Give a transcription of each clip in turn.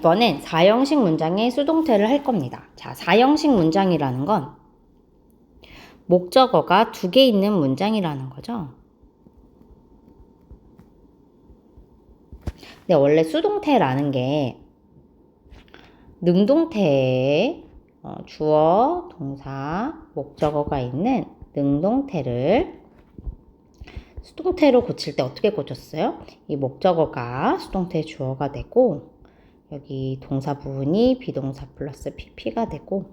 이번엔 4형식 문장의 수동태를 할 겁니다. 자, 4형식 문장이라는 건 목적어가 두 개 있는 문장이라는 거죠. 근데 원래 수동태라는 게 능동태에 어, 주어, 동사, 목적어가 있는 능동태를 수동태로 고칠 때 어떻게 고쳤어요? 이 목적어가 수동태 주어가 되고 여기 동사 부분이 비동사 플러스 pp가 되고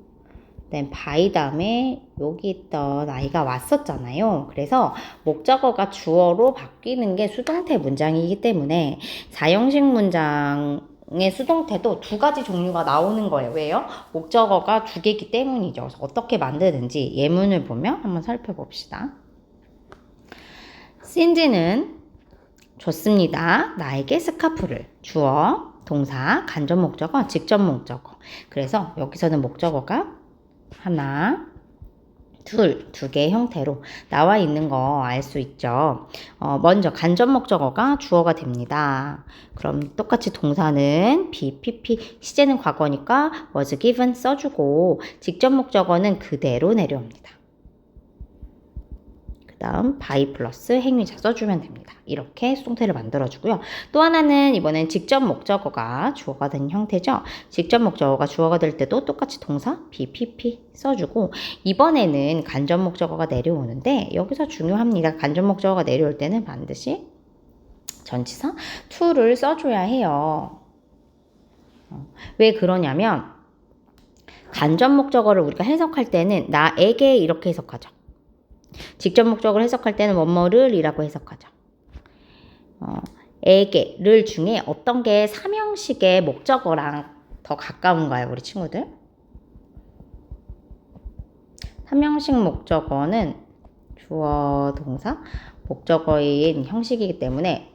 그다음 by 다음에 여기 있던 아이가 왔었잖아요. 그래서 목적어가 주어로 바뀌는 게 수동태 문장이기 때문에 사형식 문장 의 수동태도 두 가지 종류가 나오는 거예요. 왜요? 목적어가 두 개이기 때문이죠. 그래서 어떻게 만드는지 예문을 보면 한번 살펴봅시다. 신지는 줬습니다. 나에게 스카프를 주어, 동사, 간접 목적어, 직접 목적어. 그래서 여기서는 목적어가 하나, 둘, 두 개의 형태로 나와 있는 거 알 수 있죠. 어, 먼저 간접 목적어가 주어가 됩니다. 그럼 똑같이 동사는 be, pp, 시제는 과거니까 was given 써주고 직접 목적어는 그대로 내려옵니다. 그 다음 by 플러스 행위자 써주면 됩니다. 이렇게 수동태를 만들어주고요. 또 하나는 이번엔 직접 목적어가 주어가 된 형태죠. 직접 목적어가 주어가 될 때도 똑같이 동사 be, pp 써주고 이번에는 간접 목적어가 내려오는데 여기서 중요합니다. 간접 목적어가 내려올 때는 반드시 전치사 to를 써줘야 해요. 어, 왜 그러냐면 간접 목적어를 우리가 해석할 때는 나에게 이렇게 해석하죠. 직접 목적을 해석할 때는 뭐뭐를 이라고 해석하죠. 어, 에게, 를 중에 어떤 게 삼형식의 목적어랑 더 가까운가요, 우리 친구들? 삼형식 목적어는 주어, 동사, 목적어인 형식이기 때문에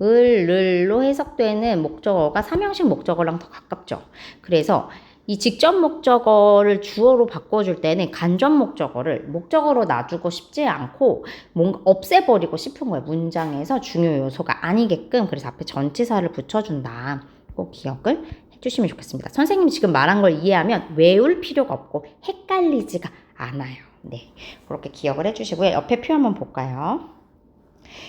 을, 를로 해석되는 목적어가 삼형식 목적어랑 더 가깝죠. 그래서 이 직접 목적어를 주어로 바꿔줄 때는 간접 목적어를 목적어로 놔주고 싶지 않고 뭔가 없애버리고 싶은 거예요. 문장에서 중요 요소가 아니게끔 그래서 앞에 전치사를 붙여준다. 꼭 기억을 해주시면 좋겠습니다. 선생님이 지금 말한 걸 이해하면 외울 필요가 없고 헷갈리지가 않아요. 네, 그렇게 기억을 해주시고요. 옆에 표 한번 볼까요?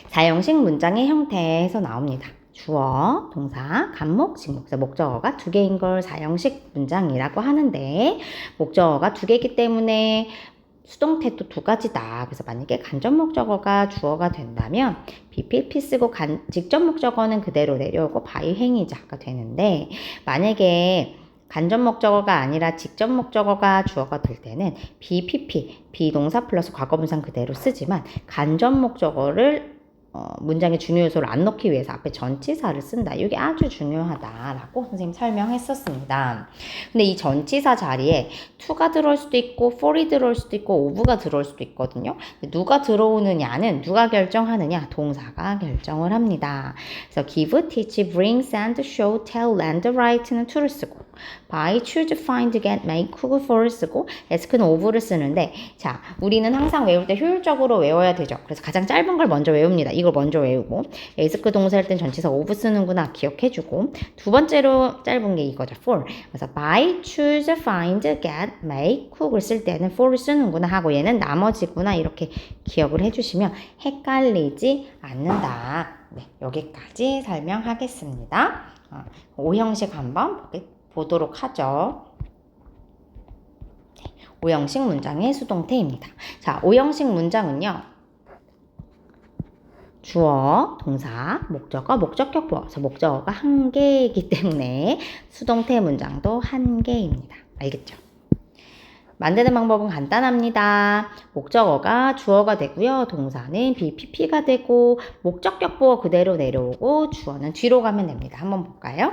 사형식 문장의 형태에서 나옵니다. 주어, 동사, 간목, 직목, 목적어가 두 개인 걸 사형식 문장이라고 하는데 목적어가 두 개이기 때문에 수동태도 두 가지다. 그래서 만약에 간접 목적어가 주어가 된다면 BPP 쓰고 간, 직접 목적어는 그대로 내려오고 바이 행위자가 되는데 만약에 간접 목적어가 아니라 직접 목적어가 주어가 될 때는 BPP, 비동사 플러스 과거분사 그대로 쓰지만 간접 목적어를 어, 문장의 중요 요소를 안 넣기 위해서 앞에 전치사를 쓴다. 이게 아주 중요하다라고 선생님 설명했었습니다. 근데 이 전치사 자리에 to가 들어올 수도 있고 for이 들어올 수도 있고 of가 들어올 수도 있거든요. 누가 들어오느냐는 누가 결정하느냐? 동사가 결정을 합니다. 그래서 give, teach, bring, send, show, tell, lend, write는 to를 쓰고 by, choose, find, get, make, cook, for를 쓰고 ask는 of를 쓰는데 자 우리는 항상 외울 때 효율적으로 외워야 되죠. 그래서 가장 짧은 걸 먼저 외웁니다. 이걸 먼저 외우고 ask 동사 할 땐 전치사 of 쓰는구나 기억해주고 두 번째로 짧은 게 이거죠. for 그래서 by, choose, find, get, make, cook을 쓸 때는 for를 쓰는구나 하고 얘는 나머지구나 이렇게 기억을 해주시면 헷갈리지 않는다. 네, 여기까지 설명하겠습니다. 어, 오형식 한번 보 도록 하죠. 네, 오형식 문장의 수동태입니다. 자, 오형식 문장은요. 주어, 동사, 목적어, 목적격 보어. 그래서 목적어가 한 개이기 때문에 수동태 문장도 한 개입니다. 알겠죠? 만드는 방법은 간단합니다. 목적어가 주어가 되고요. 동사는 BPP가 되고 목적격 보어 그대로 내려오고 주어는 뒤로 가면 됩니다. 한번 볼까요?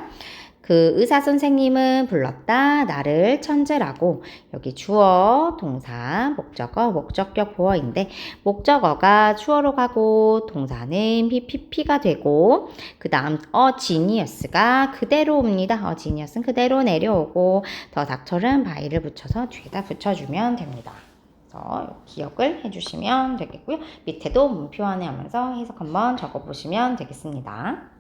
그 의사 선생님은 불렀다. 나를 천재라고. 여기 주어, 동사, 목적어, 목적격 보어인데 목적어가 주어로 가고 동사는 PPP가 되고 그 다음 어 지니어스가 그대로 옵니다. 어 지니어스는 그대로 내려오고 더 닥터는 바이를 붙여서 뒤에다 붙여주면 됩니다. 기억을 해주시면 되겠고요. 밑에도 문표 안에 하면서 해석 한번 적어보시면 되겠습니다.